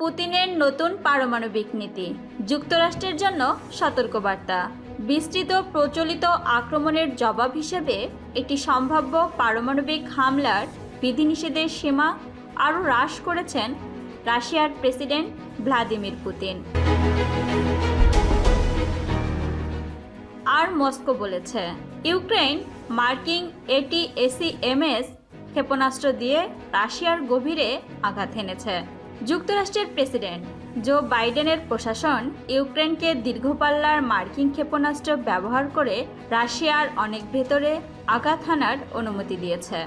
পুতিনের নতুন পারমাণবিক নীতি। যুক্তরাষ্ট্রের জন্য সতর্কবার্তা। বিস্তৃত প্রচলিত আক্রমণের জবাব হিসেবে একটি সম্ভাব্য পারমাণবিক হামলার বিধিনিষেধের সীমা আরও হ্রাস করেছেন রাশিয়ার প্রেসিডেন্ট ভ্লাদিমির পুতিন। আর মস্কো বলেছে ইউক্রেন মার্কিং এটি এসিএমএস ক্ষেপণাস্ত্র দিয়ে রাশিয়ার গভীরে আঘাত এনেছে। যুক্তরাষ্ট্রের প্রেসিডেন্ট জো বাইডেনের প্রশাসন ইউক্রেনকে দীর্ঘপাল্লার মার্কিন ক্ষেপণাস্ত্র ব্যবহার করে রাশিয়ার অনেক ভেতরে আঘাত হানার অনুমতি দিয়েছে।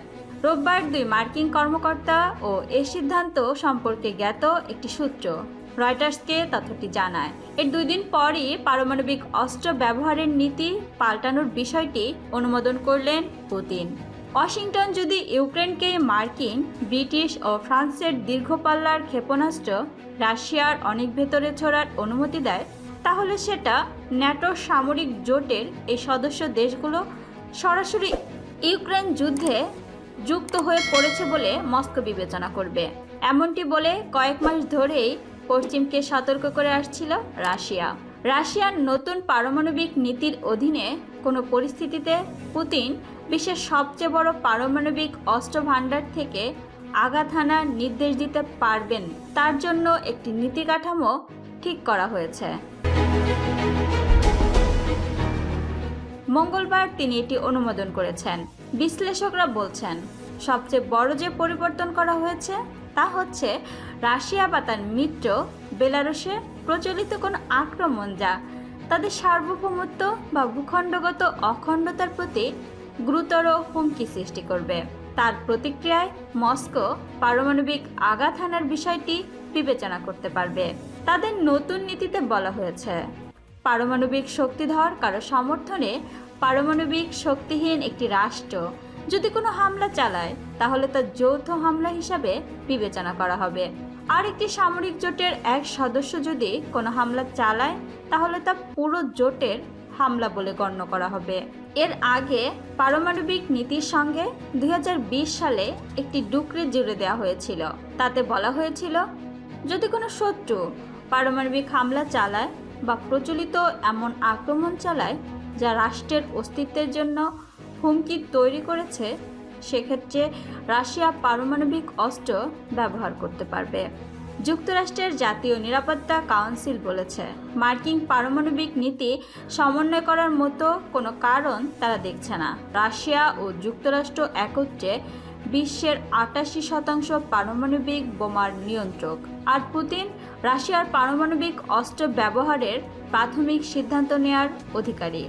রোববার দুই মার্কিন কর্মকর্তা ও এ সিদ্ধান্ত সম্পর্কে জ্ঞাত একটি সূত্র রয়টার্সকে তথ্যটি জানায়। এর দুই দিন পরই পারমাণবিক অস্ত্র ব্যবহারের নীতি পাল্টানোর বিষয়টি অনুমোদন করলেন পুতিন। ওয়াশিংটন যদি ইউক্রেনকে মার্কিন, ব্রিটিশ ও ফ্রান্সের দীর্ঘপাল্লার ক্ষেপণাস্ত্র রাশিয়ার অনেক ভেতরে ছোড়ার অনুমতি দেয়, তাহলে সেটা ন্যাটোর সামরিক জোটের এই সদস্য দেশগুলো সরাসরি ইউক্রেন যুদ্ধে যুক্ত হয়ে পড়েছে বলে মস্কো বিবেচনা করবে। এমনটি বলে কয়েক মাস ধরেই পশ্চিমকে সতর্ক করে আসছিল রাশিয়া। রাশিয়ার নতুন পারমাণবিক নীতির অধীনে কোনো পরিস্থিতিতে পুতিন বিশ্বের সবচেয়ে বড় পারমাণবিক অস্ত্র ভাণ্ডার থেকে আঘাত হানার নির্দেশ দিতে পারবেন। তার জন্য একটি নীতি কাঠামো ঠিক করা হয়েছে। মঙ্গলবার তিনি এটি অনুমোদন করেছেন। বিশ্লেষকরা বলছেন, সবচেয়ে বড় যে পরিবর্তন করা হয়েছে তা হচ্ছে রাশিয়া বা তার মিত্র বেলারুশে প্রচলিত কোনো আক্রমণ যা তাদের সার্বভৌমত্ব বা ভূখণ্ডগত অখণ্ডতার প্রতি গুরুতর হুমকি সৃষ্টি করবে। তার প্রতিক্রিয়ায় মস্কো পারমাণবিক আঘাত হানার বিষয়টি বিবেচনা করতে পারবে। তাদের নতুন নীতিতে বলা হয়েছে, পারমাণবিক শক্তিধর কারও সমর্থনে পারমাণবিক শক্তিহীন একটি রাষ্ট্র যদি কোনো হামলা চালায়, তাহলে তা যৌথ হামলা হিসাবে বিবেচনা করা হবে। আর একটি সামরিক জোটের এক সদস্য যদি কোনো হামলা চালায়, তাহলে তা পুরো জোটের হামলা বলে গণ্য করা হবে। এর আগে পারমাণবিক নীতির সঙ্গে দুই হাজার বিশ সালে একটি ডুকরে জুড়ে দেওয়া হয়েছিল। তাতে বলা হয়েছিল, যদি কোনো শত্রু পারমাণবিক হামলা চালায় বা প্রচলিত এমন আক্রমণ চালায় যা রাষ্ট্রের অস্তিত্বের জন্য হুমকি তৈরি করেছে, সেক্ষেত্রে রাশিয়া পারমাণবিক অস্ত্র ব্যবহার করতে পারবে। যুক্তরাষ্ট্রের জাতীয় নিরাপত্তা কাউন্সিল বলেছে। মার্কিন পারমাণবিক নীতি সমন্বয় করার মতো কোনো কারণ তারা দেখছে না। রাশিয়া ও যুক্তরাষ্ট্র একত্রে বিশ্বের আটাশি শতাংশ পারমাণবিক বোমার নিয়ন্ত্রক। আর পুতিন রাশিয়ার পারমাণবিক অস্ত্র ব্যবহারের প্রাথমিক সিদ্ধান্ত নেয়ার অধিকারী।